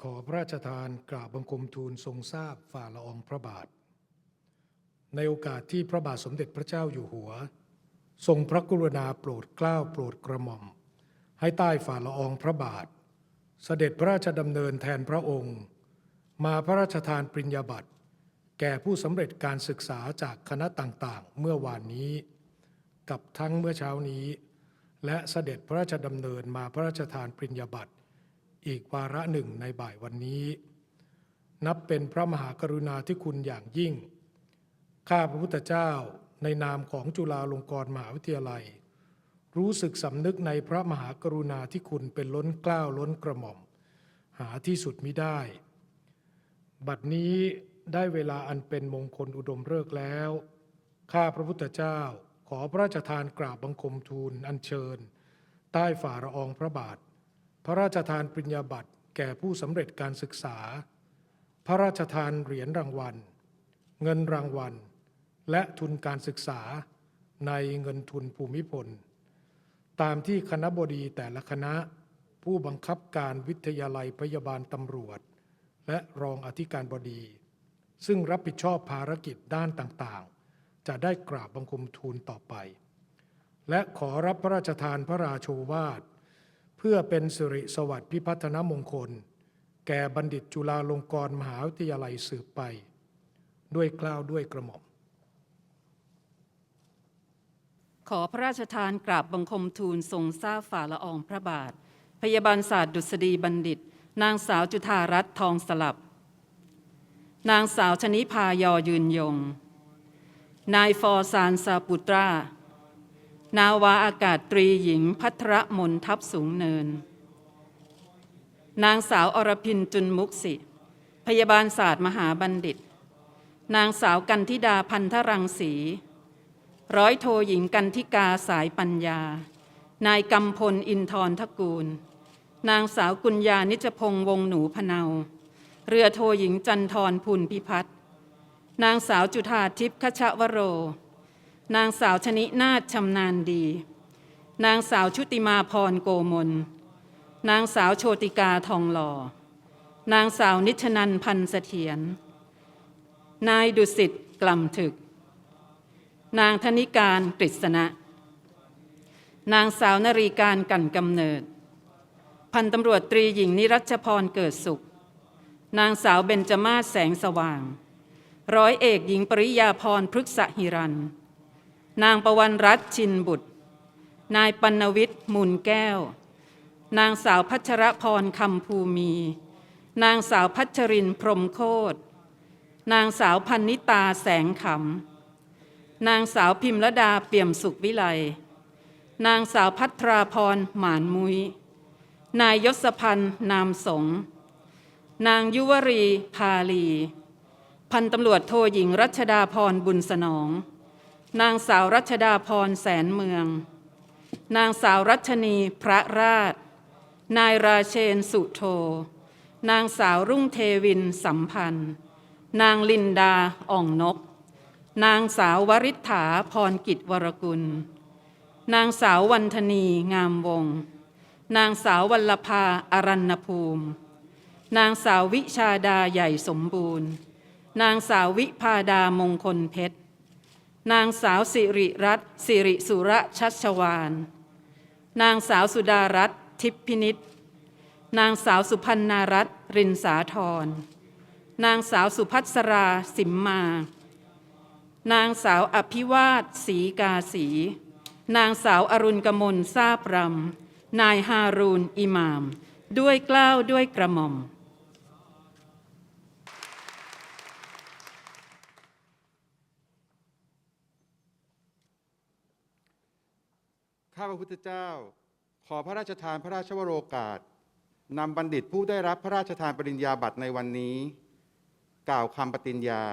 ขอพระราชทานกราบบังคมทูลทรงทราบฝ่าละอองพระบาท ในโอกาสที่พระบาทสมเด็จพระเจ้าอยู่หัว ทรงพระกรุณาโปรดเกล้าโปรดกระหม่อม ให้ใต้ฝ่าละอองพระบาท เสด็จพระราชดำเนินแทนพระองค์ มาพระราชทานปริญญาบัตรแก่ผู้สำเร็จการศึกษาจากคณะต่างๆ เมื่อวานนี้ กับทั้งเมื่อเช้านี้ และเสด็จพระราชดำเนินมาพระราชทานปริญญาบัตร อีกวาระหนึ่งในบ่ายวันนี้ นับเป็นพระมหากรุณาธิคุณอย่างยิ่ง ข้าพระพุทธเจ้าในนามของจุฬาลงกรณ์มหาวิทยาลัย รู้สึกสำนึกในพระมหากรุณาธิคุณเป็นล้นเกล้าวล้นกระหม่อม หาที่สุดมิได้ บัดนี้ได้เวลาอันเป็นมงคลอุดมฤกษ์แล้ว ข้าพระพุทธเจ้าขอพระราชทานกราบบังคมทูลอัญเชิญ ใต้ฝ่าละองพระบาท พระราชทานปริญญาบัตรแก่ผู้สำเร็จการศึกษา พระราชทานเหรียญรางวัล เงินรางวัล และทุนการศึกษาในเงินทุนภูมิพล ตามที่คณะบดีแต่ละคณะ ผู้บังคับการวิทยาลัยพยาบาลตำรวจ และรองอธิการบดี ซึ่งรับผิดชอบภารกิจด้านต่างๆ จะได้กราบบังคมทูลต่อไป และขอรับพระราชทานพระราโชวาท เพื่อเป็นสิริสวัสดิ์พิพัฒนมงคล แก่บัณฑิตจุฬาลงกรณ์มหาวิทยาลัยสืบไป ด้วยกล้าวด้วยกระหม่อม ขอพระราชทานกราบบังคมทูลทรงทราบฝ่าละอองพระบาท พยาบาลศาสตร์ดุษฎีบัณฑิต นางสาวจุธารัตน์ทองสลับ นางสาวชนิพายอยืนยง นายฟอร์ซานซาปุตรา นาวาอากาศตรีหญิงพัทรมนทับสูงเนิน นางสาวอรพินจุนมุกสิ พยาบาลศาสตร์มหาบัณฑิต นางสาวกันธิดาพันธรังสี ร้อยโทหญิงกันทิกาสายปัญญา นายกำพลอินทรทกูล นางสาวกุญญานิจพงษ์วงหนูพเนา เรือโทหญิงจันทรพูนพิพัฒน์นางสาวจุธาทิพย์คชวโร นางสาวชนินาถชำนาญดี นางสาวชุติมาพรโกมล นางสาวโชติกาทองหล่อ นางสาวนิชนันพันเสถียร นายดุสิตกล่ำถึก นางธนิการกฤษณะ นางสาวนรีการกันกำเนิด พันตำรวจตรีหญิงนิรัชพรเกิดสุข นางสาวเบญจมาศแสงสว่าง ร้อยเอกหญิงปริยาพรพฤกษหิรัน นางประวันรัตชินบุตร นายปัณวิทย์มูลแก้ว นางสาวพัชรพรคำภูมี นางสาวพัชรินพรมโคตรนางสาวพันนิตาแสงขำ นางสาวพิมรดาเปี่ยมสุขวิไล นางสาวพัทราพรหมานมุย นายยศพันธ์นามสง นางยุวรีพาลี พันตำรวจโทหญิงรัชดาพรบุญสนอง นางสาวรัชดาพรแสนเมือง นางสาวรัชนีพระราช นายราเชนสุโธนางสาวรุ่งเทวินสัมพันธ์ นางลินดาอ่องนก นางสาววริษฐาพรกิจวรกุล นางสาววันธนีงามวงศ์นางสาววัลภาอารันภูมิ นางสาววิชาดาใหญ่สมบูรณ์ นางสาววิพาดามงคลเพชร นางสาวสิริรัตน์สิริสุระชัชวานนางสาวสุดารัตน์ทิพพินิษนางสาวสุพันนารัตน์รินสาธรนางสาวสุพัสราสิมมา นางสาวอภิวาสศรีกาสี นางสาวอรุณกมลทราบรำนายฮารูนอิหมาม ด้วยเกล้าวด้วยกระหม่อม ข้าพระพุทธเจ้า ขอพระราชทานพระราชวโรกาสนำบัณฑิตผู้ได้รับพระราชทานปริญญาบัตรในวันนี้ กล่าวคำปฏิญญา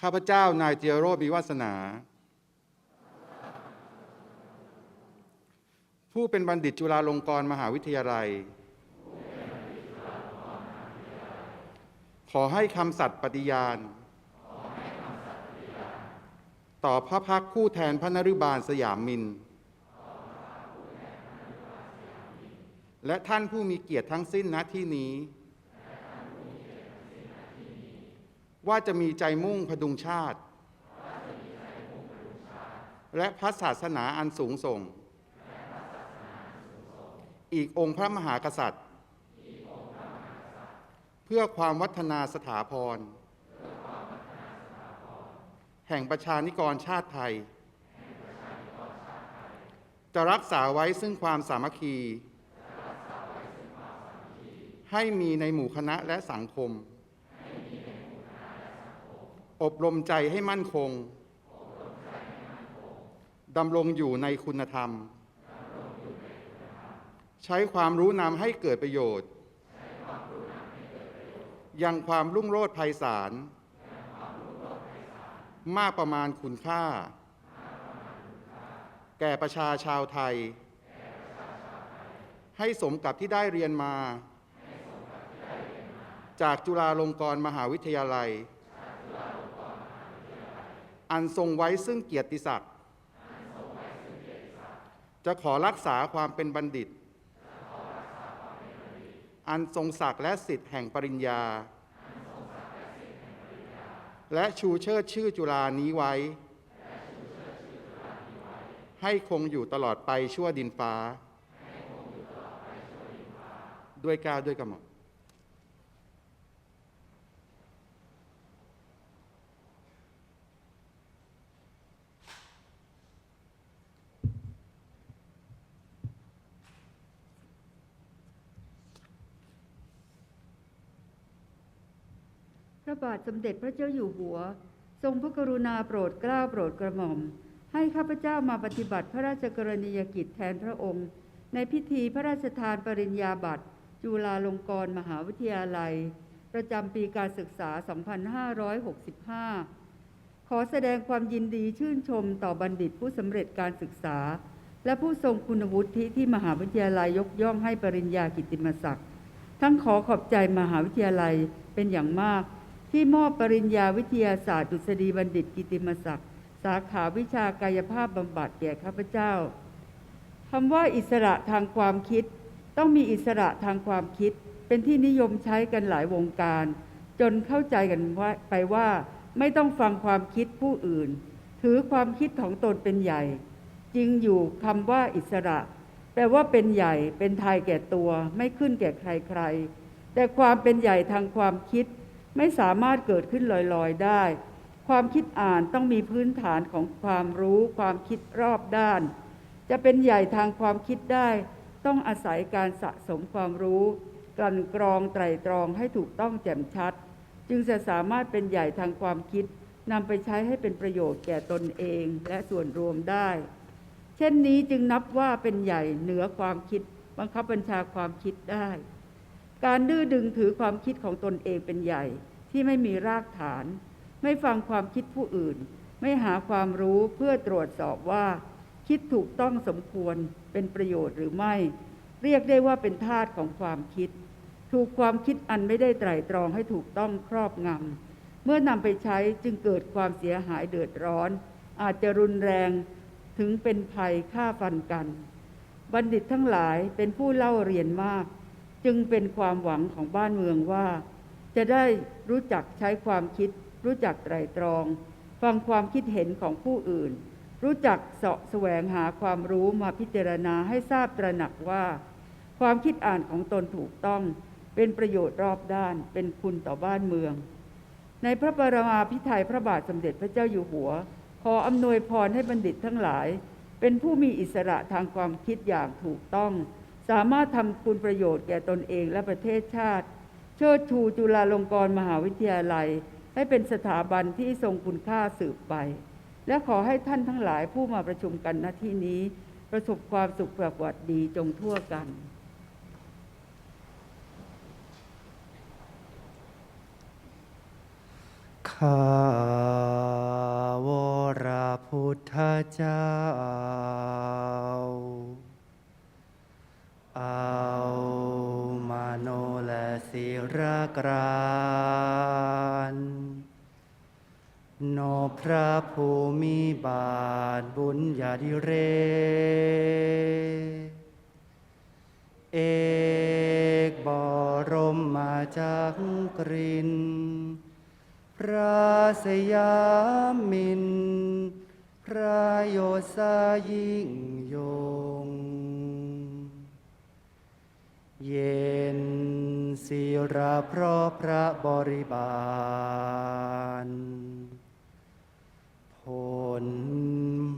ข้าพเจ้านายเจียโรมีวาสนา ผู้เป็นบัณฑิตจุฬาลงกรณ์มหาวิทยาลัย ขอให้คำสัตย์ปฏิญาณ ต่อพระพักตร์ผู้แทนพระนรุบาลสยามมิน และท่านผู้มีเกียรติทั้งสิ้นณที่นี้ ว่าจะมีใจมุ่งพดุงชาติ และพระศาสนาอันสูงส่ง อีกองค์พระมหากษัตริย์ เพื่อความวัฒนาสถาพร แห่งประชานิกรชาติไทย จะรักษาไว้ซึ่งความสามัคคี ให้มีในหมู่คณะและสังคม อบรมใจให้มั่นคง ดำรงอยู่ในคุณธรรม ใช้ความรู้นำให้เกิดประโยชน์ ยังความรุ่งโรจน์ไพศาล มากประมาณคุณค่า แก่ประชาชาวไทย ให้สมกับที่ได้เรียนมา จากจุฬาลงกรณ์มหาวิทยาลัย อันทรงไว้ซึ่งเกียรติศักดิ์จะขอรักษาความเป็นบัณฑิต อันทรงศักดิ์และสิทธิ์แห่งปริญญา และชูเชิดชื่อจุฬานี้ไว้ ให้คงอยู่ตลอดไปชั่วดินฟ้า ด้วยกล้าวด้วยกระหม่อม ระบาทสมเด็จพระเจ้าอยู่หัว ทรงพระกรุณาโปรดเกล้าโปรดกระหม่อม ให้ข้าพเจ้ามาปฏิบัติพระราชกรณียกิจแทนพระองค์ ในพิธีพระราชทานปริญญาบัตร จุฬาลงกรณ์มหาวิทยาลัย ประจำปีการศึกษา 2565 ขอแสดงความยินดีชื่นชมต่อบัณฑิตผู้สำเร็จการศึกษา และผู้ทรงคุณวุฒิที่มหาวิทยาลัยยกย่องให้ปริญญากิตติมศักดิ์ทั้งขอขอบใจมหาวิทยาลัยเป็นอย่างมาก ที่มอบปริญญาวิทยาศาสตร์ดุษฎีบัณฑิตกิติมศักดิ์สาขาวิชากายภาพบำบัดแก่ข้าพเจ้าคำว่าอิสระทางความคิด ต้องมีอิสระทางความคิด เป็นที่นิยมใช้กันหลายวงการ จนเข้าใจกันว่าไปว่าไม่ต้องฟังความคิดผู้อื่น ถือความคิดของตนเป็นใหญ่ จริงอยู่คำว่าอิสระ แปลว่าเป็นใหญ่ เป็นทายแก่ตัว ไม่ขึ้นแก่ใครๆแต่ความเป็นใหญ่ทางความคิด ไม่สามารถเกิดขึ้นลอยๆได้ ความคิดอ่านต้องมีพื้นฐานของความรู้ความคิดรอบด้าน จะเป็นใหญ่ทางความคิดได้ ต้องอาศัยการสะสมความรู้ กลั่นกรองไตรตรองให้ถูกต้องแจ่มชัด จึงจะสามารถเป็นใหญ่ทางความคิดนำไปใช้ให้เป็นประโยชน์แก่ตนเองและส่วนรวมได้ เช่นนี้จึงนับว่าเป็นใหญ่เหนือความคิด บังคับบัญชาความคิดได้ การดื้อดึงถือความคิดของตนเองเป็นใหญ่ที่ไม่มีรากฐาน ไม่ฟังความคิดผู้อื่น ไม่หาความรู้เพื่อตรวจสอบว่า คิดถูกต้องสมควรเป็นประโยชน์หรือไม่ เรียกได้ว่าเป็นทาสของความคิด ถูกความคิดอันไม่ได้ไตร่ตรองให้ถูกต้องครอบงำเมื่อนำไปใช้จึงเกิดความเสียหายเดือดร้อน อาจจะรุนแรงถึงเป็นภัยฆ่าฟันกัน บัณฑิตทั้งหลายเป็นผู้เล่าเรียนมาก จึงเป็นความหวังของบ้านเมืองว่า จะได้รู้จักใช้ความคิด รู้จักไตรตรอง ฟังความคิดเห็นของผู้อื่น รู้จักเสาะแสวงหาความรู้มาพิจารณาให้ทราบตระหนักว่า ความคิดอ่านของตนถูกต้อง เป็นประโยชน์รอบด้าน เป็นคุณต่อบ้านเมือง ในพระบรมาภิไธยพระบาทสมเด็จพระเจ้าอยู่หัว ขออำนวยพรให้บัณฑิตทั้งหลาย เป็นผู้มีอิสระทางความคิดอย่างถูกต้อง สามารถทำคุณประโยชน์แก่ตนเองและประเทศชาติ เชิดชูจุฬาลงกรณ์มหาวิทยาลัย ให้เป็นสถาบันที่ทรงคุณค่าสืบไป และขอให้ท่านทั้งหลายผู้มาประชุมกันณที่นี้ ประสบความสุขประวัติดีจงทั่วกันข้าวรพุทธเจ้า เอามาโนและศิรกรานโนพระภูมิบาทบุญญาธิเร เอกบรมมาจากกรินพระสยามิน พระโยสายิ่งยง เย็นศิระเพราะพระบริบาล ผล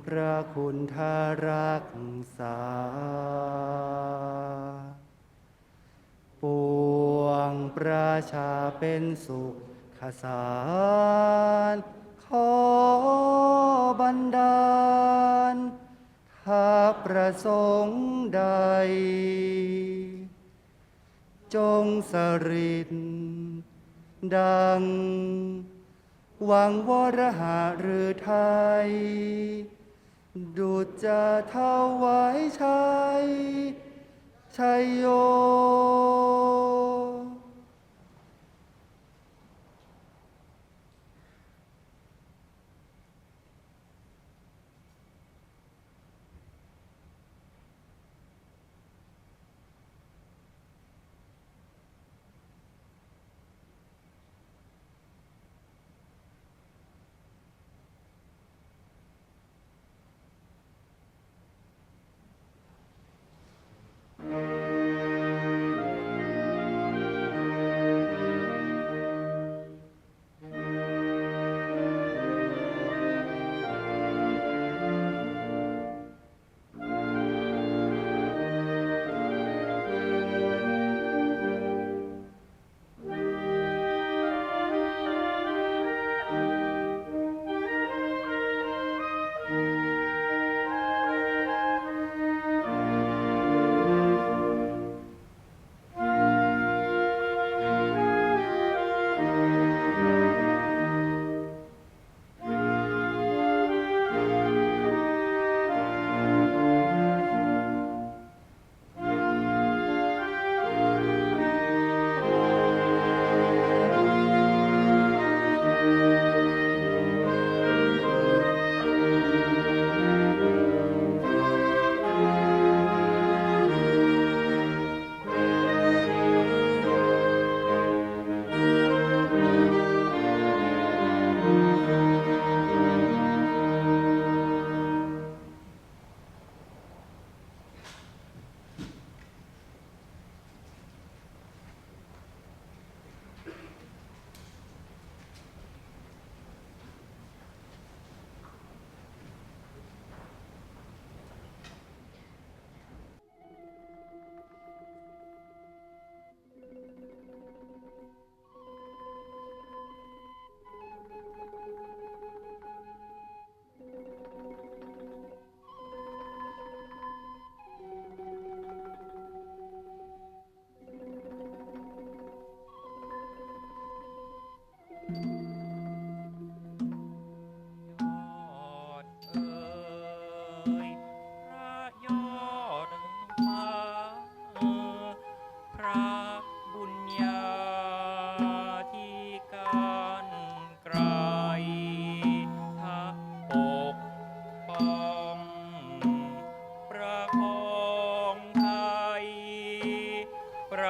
พระคุณทารักษา ปวงประชาเป็นสุขขสารขอบันดาลถ้าประสงค์ใด จงสริดดัง วังวรหาหรือไทย ดุจจะเท่าไว้ชัยชัยโย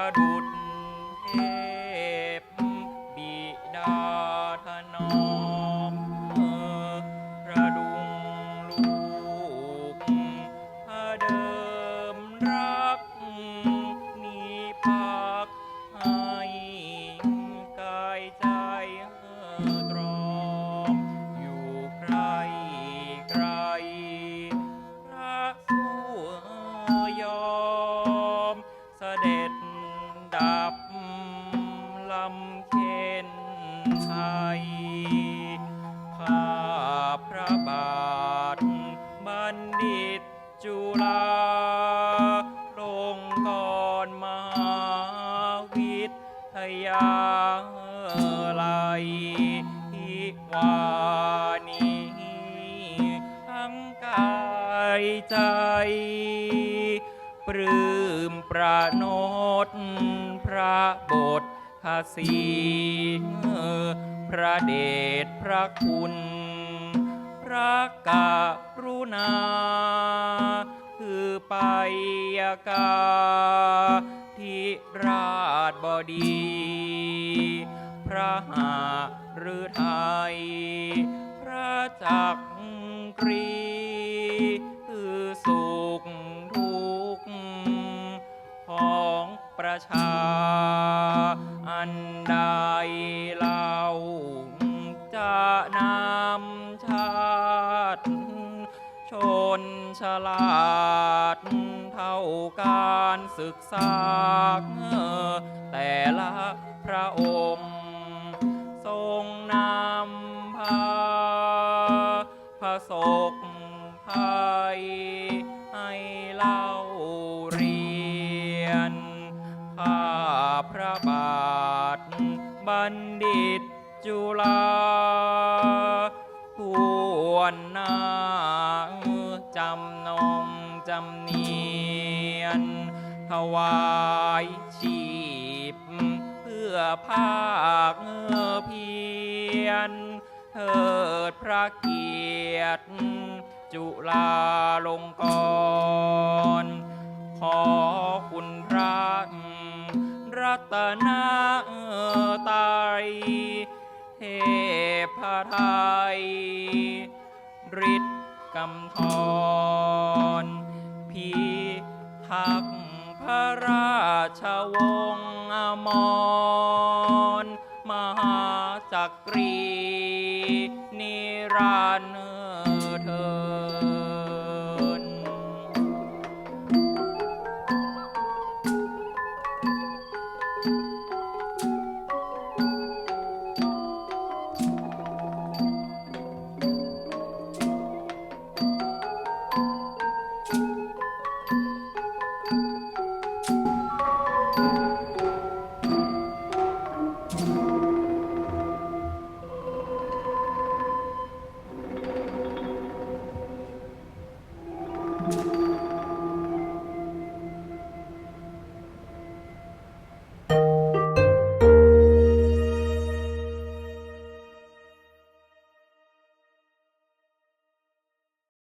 ประดุ ข้าพระบาท บัณฑิตจุฬาลงกรมหาวิทยาลัยทิวานีทั้งกายใจ ปลื้มประโนดพระบทภาษี พระเดชพระคุณ พระกรุณา คือไปยกาธิราชบดี พระหาหรือไทยพระจักกรีคือสุ ชา อันใดเล่าจะนำชาติ ชนฉลาด เท่าการศึกษา แต่ละพระองค์ทรงนำพาพระศกภัย ณฑิตจุฬาผู้นาจำนงจำเนียนถวายชีพ เพื่อภาคเพียรเถิดพระเกียรติ จุฬาลงกร ขอคุณพระรัตนตรัย เทพไทยฤทธิ์กำทรพิทักษ์พระราชวงศ์อมร มหาจักรีนิรันด